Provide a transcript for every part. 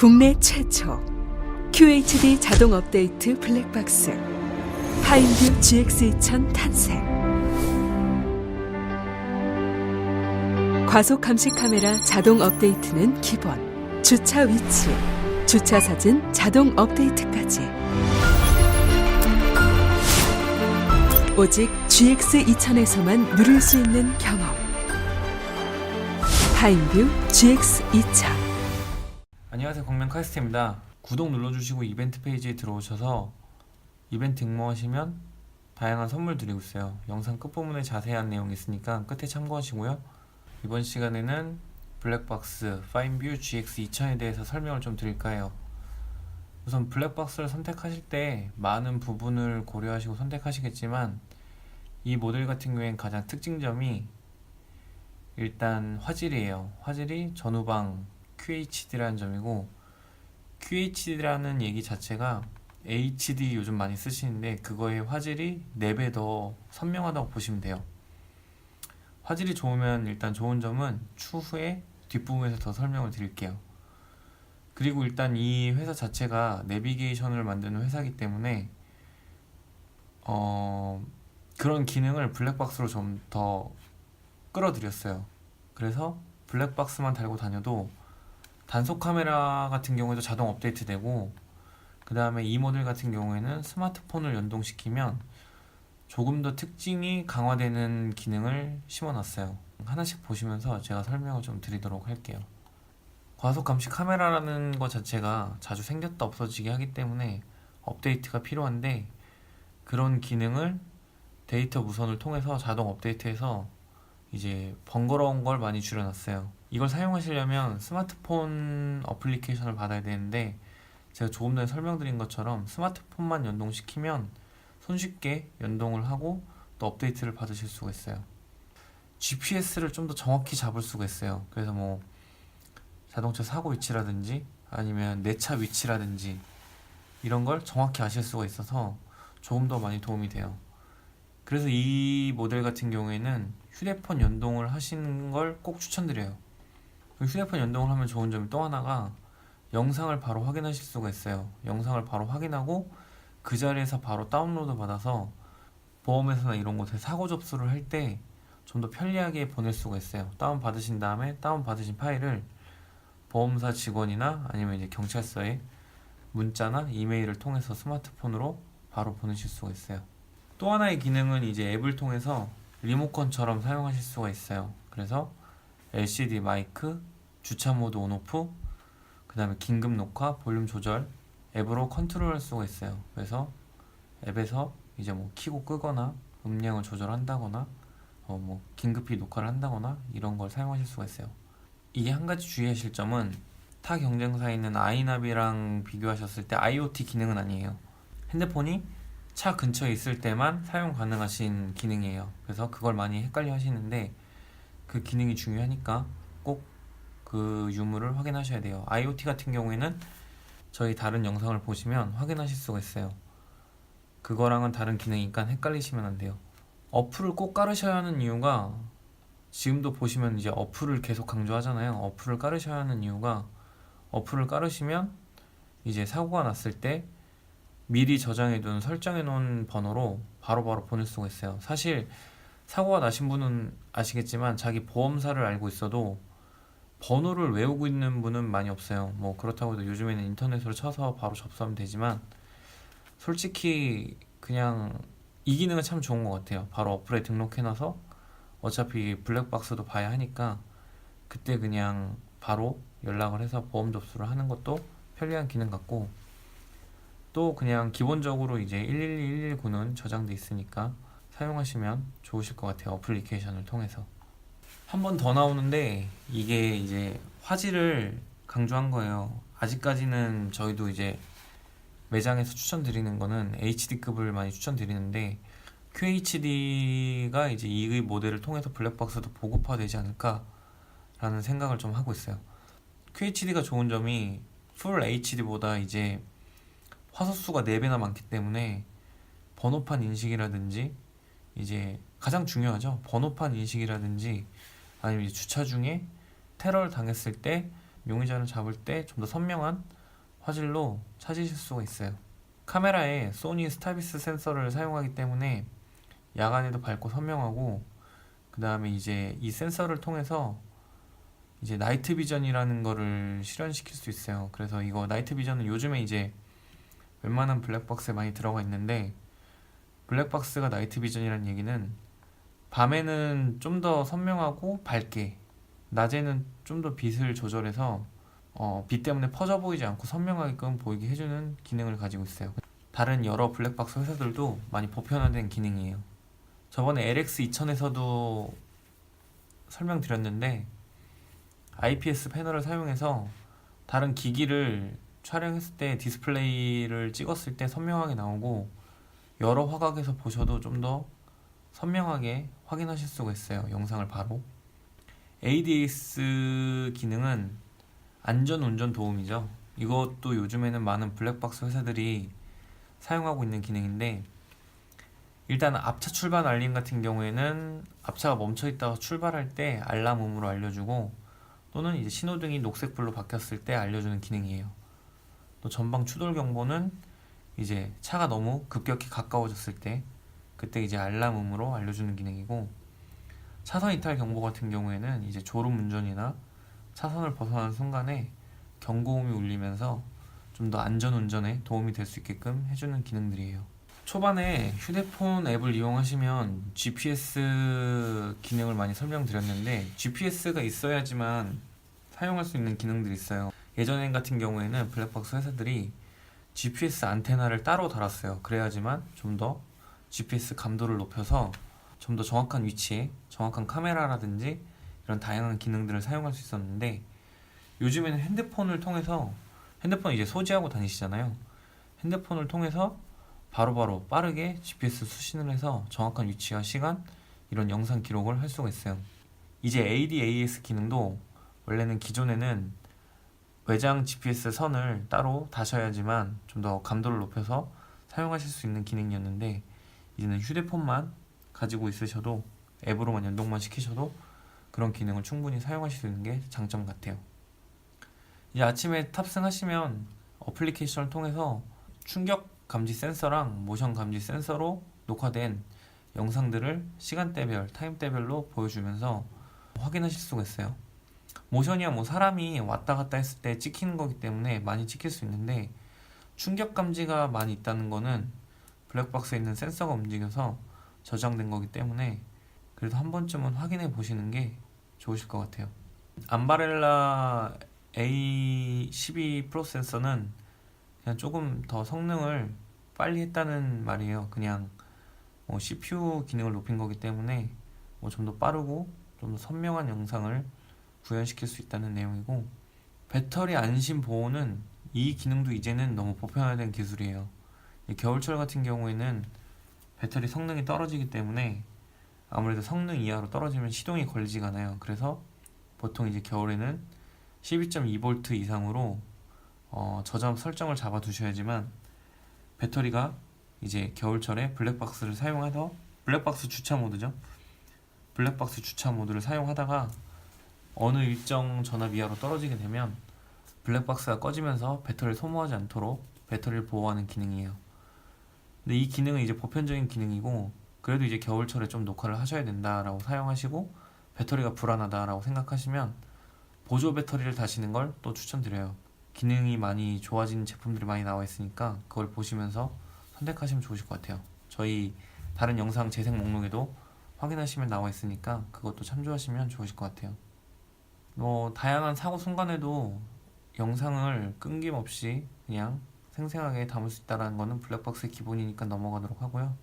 국내 최초 QHD 자동 업데이트 블랙박스. 파인뷰 GX2000 탄생. 과속 감시 카메라 자동 업데이트는 기본. 주차 위치 주차 사진 자동 업데이트까지. 오직 GX2000에서만 누릴 수 있는 경험. 파인뷰 GX2000 안녕하세요. 광명 카이스트입니다. 구독 눌러주시고 이벤트 페이지에 들어오셔서 이벤트 응모하시면 다양한 선물 드리고 있어요. 영상 끝부분에 자세한 내용이 있으니까 끝에 참고하시고요. 이번 시간에는 블랙박스 파인뷰 GX2000에 대해서 설명을 좀 드릴까 해요? 우선 블랙박스를 선택하실 때 많은 부분을 고려하시고 선택하시겠지만 이 모델 같은 경우엔 가장 특징점이 일단 화질이에요. 화질이 전후방 QHD라는 점이고 QHD라는 얘기 자체가 HD 요즘 많이 쓰시는데 그거의 화질이 4배 더 선명하다고 보시면 돼요. 화질이 좋으면 일단 좋은 점은 추후에 뒷부분에서 더 설명을 드릴게요. 그리고 일단 이 회사 자체가 내비게이션을 만드는 회사이기 때문에 어 그런 기능을 블랙박스로 좀 더 끌어들였어요. 그래서 블랙박스만 달고 다녀도 단속 카메라 같은 경우에도 자동 업데이트 되고 그 다음에 이 모델 같은 경우에는 스마트폰을 연동시키면 조금 더 특징이 강화되는 기능을 심어놨어요 하나씩 보시면서 제가 설명을 좀 드리도록 할게요 과속 감시 카메라라는 것 자체가 자주 생겼다 없어지게 하기 때문에 업데이트가 필요한데 그런 기능을 데이터 무선을 통해서 자동 업데이트해서 이제 번거로운 걸 많이 줄여놨어요. 이걸 사용하시려면 스마트폰 어플리케이션을 받아야 되는데 제가 조금 전에 설명드린 것처럼 스마트폰만 연동시키면 손쉽게 연동을 하고 또 업데이트를 받으실 수가 있어요. GPS를 좀 더 정확히 잡을 수가 있어요. 그래서 뭐 자동차 사고 위치라든지 아니면 내 차 위치라든지 이런 걸 정확히 아실 수가 있어서 조금 더 많이 도움이 돼요. 그래서 이 모델 같은 경우에는 휴대폰 연동을 하시는 걸 꼭 추천드려요. 휴대폰 연동을 하면 좋은 점이 또 하나가 영상을 바로 확인하실 수가 있어요. 영상을 바로 확인하고 그 자리에서 바로 다운로드 받아서 보험회사나 이런 곳에 사고 접수를 할 때 좀 더 편리하게 보낼 수가 있어요. 다운 받으신 다음에 다운 받으신 파일을 보험사 직원이나 아니면 이제 경찰서에 문자나 이메일을 통해서 스마트폰으로 바로 보내실 수가 있어요. 또 하나의 기능은 이제 앱을 통해서 리모컨처럼 사용하실 수가 있어요. 그래서 LCD 마이크, 주차 모드 온오프, 그 다음에 긴급 녹화, 볼륨 조절 앱으로 컨트롤 할 수가 있어요. 그래서 앱에서 이제 뭐 키고 끄거나 음량을 조절한다거나 어 뭐 긴급히 녹화를 한다거나 이런 걸 사용하실 수가 있어요. 이게 한 가지 주의하실 점은 타 경쟁사에 있는 아이나비랑 비교하셨을 때 IoT 기능은 아니에요. 핸드폰이 차 근처에 있을 때만 사용 가능하신 기능이에요. 그래서 그걸 많이 헷갈려 하시는데 그 기능이 중요하니까 꼭 그 유무를 확인하셔야 돼요. IoT 같은 경우에는 저희 다른 영상을 보시면 확인하실 수가 있어요. 그거랑은 다른 기능이니까 헷갈리시면 안 돼요. 어플을 꼭 깔으셔야 하는 이유가 지금도 보시면 이제 어플을 계속 강조하잖아요. 어플을 깔으셔야 하는 이유가 어플을 깔으시면 이제 사고가 났을 때 미리 저장해둔 설정해놓은 번호로 바로바로 보낼 수가 있어요. 사실 사고가 나신 분은 아시겠지만 자기 보험사를 알고 있어도 번호를 외우고 있는 분은 많이 없어요. 뭐 그렇다고 해도 요즘에는 인터넷으로 쳐서 바로 접수하면 되지만 솔직히 그냥 이 기능은 참 좋은 것 같아요. 바로 어플에 등록해놔서 어차피 블랙박스도 봐야 하니까 그때 그냥 바로 연락을 해서 보험 접수를 하는 것도 편리한 기능 같고 또 그냥 기본적으로 이제 112, 119는 저장돼 있으니까 사용하시면 좋으실 것 같아요. 어플리케이션을 통해서. 한 번 더 나오는데 이게 이제 화질을 강조한 거예요. 아직까지는 저희도 이제 매장에서 추천드리는 거는 HD급을 많이 추천드리는데 QHD가 이제 이 모델을 통해서 블랙박스도 보급화되지 않을까라는 생각을 좀 하고 있어요. QHD가 좋은 점이 풀 HD보다 이제 화소 수가 4배나 많기 때문에 번호판 인식이라든지 이제 가장 중요하죠. 번호판 인식이라든지 아니면 주차 중에 테러를 당했을 때 용의자를 잡을 때 좀 더 선명한 화질로 찾으실 수가 있어요. 카메라에 소니 스타비스 센서를 사용하기 때문에 야간에도 밝고 선명하고 그 다음에 이제 이 센서를 통해서 이제 나이트 비전이라는 거를 실현시킬 수 있어요. 그래서 이거 나이트 비전은 요즘에 이제 웬만한 블랙박스에 많이 들어가 있는데 블랙박스가 나이트 비전이라는 얘기는 밤에는 좀 더 선명하고 밝게 낮에는 좀 더 빛을 조절해서 어, 빛 때문에 퍼져 보이지 않고 선명하게끔 보이게 해주는 기능을 가지고 있어요. 다른 여러 블랙박스 회사들도 많이 보편화된 기능이에요. 저번에 LX 2000에서도 설명드렸는데 IPS 패널을 사용해서 다른 기기를 촬영했을 때 디스플레이를 찍었을 때 선명하게 나오고 여러 화각에서 보셔도 좀 더 선명하게 확인하실 수가 있어요. 영상을 바로. ADS 기능은 안전 운전 도움이죠. 이것도 요즘에는 많은 블랙박스 회사들이 사용하고 있는 기능인데 일단 앞차 출발 알림 같은 경우에는 앞차가 멈춰 있다가 출발할 때 알람음으로 알려주고 또는 이제 신호등이 녹색불로 바뀌었을 때 알려주는 기능이에요. 또 전방 추돌 경보는 이제 차가 너무 급격히 가까워졌을 때 그때 이제 알람음으로 알려주는 기능이고 차선 이탈 경보 같은 경우에는 이제 졸음 운전이나 차선을 벗어나는 순간에 경고음이 울리면서 좀 더 안전 운전에 도움이 될 수 있게끔 해주는 기능들이에요. 초반에 휴대폰 앱을 이용하시면 GPS 기능을 많이 설명드렸는데 GPS가 있어야지만 사용할 수 있는 기능들이 있어요. 예전 같은 경우에는 블랙박스 회사들이 GPS 안테나를 따로 달았어요. 그래야지만 좀 더 GPS 감도를 높여서 좀 더 정확한 위치에 정확한 카메라라든지 이런 다양한 기능들을 사용할 수 있었는데 요즘에는 핸드폰을 통해서 핸드폰 이제 소지하고 다니시잖아요. 핸드폰을 통해서 바로바로 빠르게 GPS 수신을 해서 정확한 위치와 시간 이런 영상 기록을 할 수가 있어요. 이제 ADAS 기능도 원래는 기존에는 외장 GPS 선을 따로 다셔야지만 좀 더 감도를 높여서 사용하실 수 있는 기능이었는데 이제는 휴대폰만 가지고 있으셔도 앱으로만 연동만 시키셔도 그런 기능을 충분히 사용하실 수 있는 게 장점 같아요. 이제 아침에 탑승하시면 어플리케이션을 통해서 충격 감지 센서랑 모션 감지 센서로 녹화된 영상들을 시간대별, 타임대별로 보여주면서 확인하실 수가 있어요. 모션이야 뭐 사람이 왔다 갔다 했을 때 찍히는 거기 때문에 많이 찍힐 수 있는데 충격 감지가 많이 있다는 거는 블랙박스에 있는 센서가 움직여서 저장된 거기 때문에 그래도 한 번쯤은 확인해 보시는 게 좋으실 것 같아요. 암바렐라 A12 프로 센서는 그냥 조금 더 성능을 빨리 했다는 말이에요. 그냥 뭐 CPU 기능을 높인 거기 때문에 뭐 좀 더 빠르고 좀 더 선명한 영상을 구현시킬 수 있다는 내용이고 배터리 안심 보호는 이 기능도 이제는 너무 보편화된 기술이에요. 이 겨울철 같은 경우에는 배터리 성능이 떨어지기 때문에 아무래도 성능 이하로 떨어지면 시동이 걸리지가 않아요. 그래서 보통 이제 겨울에는 12.2V 이상으로 어, 저장 설정을 잡아 두셔야지만 배터리가 이제 겨울철에 블랙박스를 사용해서 블랙박스 주차 모드죠. 블랙박스 주차 모드를 사용하다가 어느 일정 전압 이하로 떨어지게 되면 블랙박스가 꺼지면서 배터리를 소모하지 않도록 배터리를 보호하는 기능이에요. 근데 이 기능은 이제 보편적인 기능이고 그래도 이제 겨울철에 좀 녹화를 하셔야 된다라고 사용하시고 배터리가 불안하다라고 생각하시면 보조 배터리를 다시는 걸 또 추천드려요. 기능이 많이 좋아진 제품들이 많이 나와 있으니까 그걸 보시면서 선택하시면 좋으실 것 같아요. 저희 다른 영상 재생 목록에도 확인하시면 나와 있으니까 그것도 참조하시면 좋으실 것 같아요. 뭐 다양한 사고 순간에도 영상을 끊김없이 그냥 생생하게 담을 수 있다는 거는 블랙박스의 기본이니까 넘어가도록 하고요.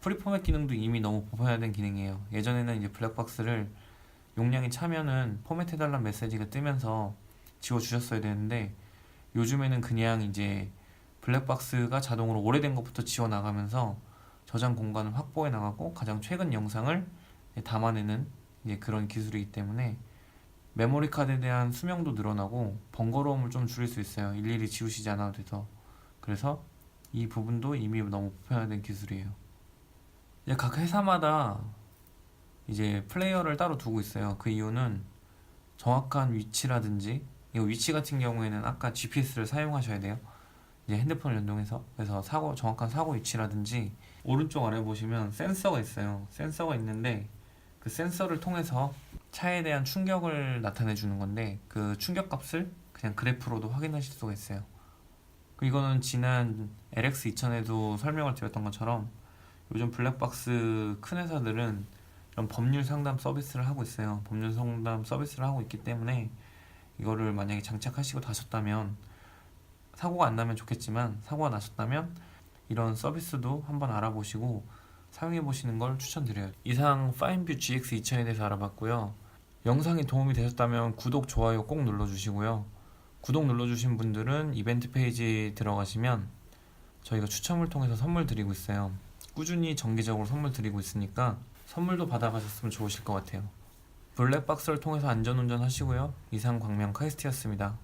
프리포맷 기능도 이미 너무 보편화된 기능이에요. 예전에는 이제 블랙박스를 용량이 차면은 포맷해달라는 메시지가 뜨면서 지워주셨어야 되는데 요즘에는 그냥 이제 블랙박스가 자동으로 오래된 것부터 지워 나가면서 저장 공간을 확보해 나가고 가장 최근 영상을 담아내는 그런 기술이기 때문에 메모리 카드에 대한 수명도 늘어나고 번거로움을 좀 줄일 수 있어요. 일일이 지우시지 않아도 돼서 그래서 이 부분도 이미 너무 보편화된 기술이에요. 이제 각 회사마다 이제 플레이어를 따로 두고 있어요. 그 이유는 정확한 위치라든지 이거 위치 같은 경우에는 아까 GPS를 사용하셔야 돼요. 이제 핸드폰을 연동해서 그래서 사고 정확한 사고 위치라든지 오른쪽 아래 보시면 센서가 있어요. 센서가 있는데 그 센서를 통해서 차에 대한 충격을 나타내 주는 건데 그 충격 값을 그냥 그래프로도 확인하실 수가 있어요. 그 이거는 지난 LX 2000에도 설명을 드렸던 것처럼 요즘 블랙박스 큰 회사들은 이런 법률 상담 서비스를 하고 있어요. 법률 상담 서비스를 하고 있기 때문에 이거를 만약에 장착하시고 타셨다면 사고가 안 나면 좋겠지만 사고가 나셨다면 이런 서비스도 한번 알아보시고 사용해 보시는 걸 추천드려요. 이상 파인뷰 GX 2000에 대해서 알아봤고요. 영상이 도움이 되셨다면 구독, 좋아요 꼭 눌러주시고요. 구독 눌러주신 분들은 이벤트 페이지 들어가시면 저희가 추첨을 통해서 선물 드리고 있어요. 꾸준히 정기적으로 선물 드리고 있으니까 선물도 받아가셨으면 좋으실 것 같아요. 블랙박스를 통해서 안전운전 하시고요. 이상 광명 카이스트였습니다.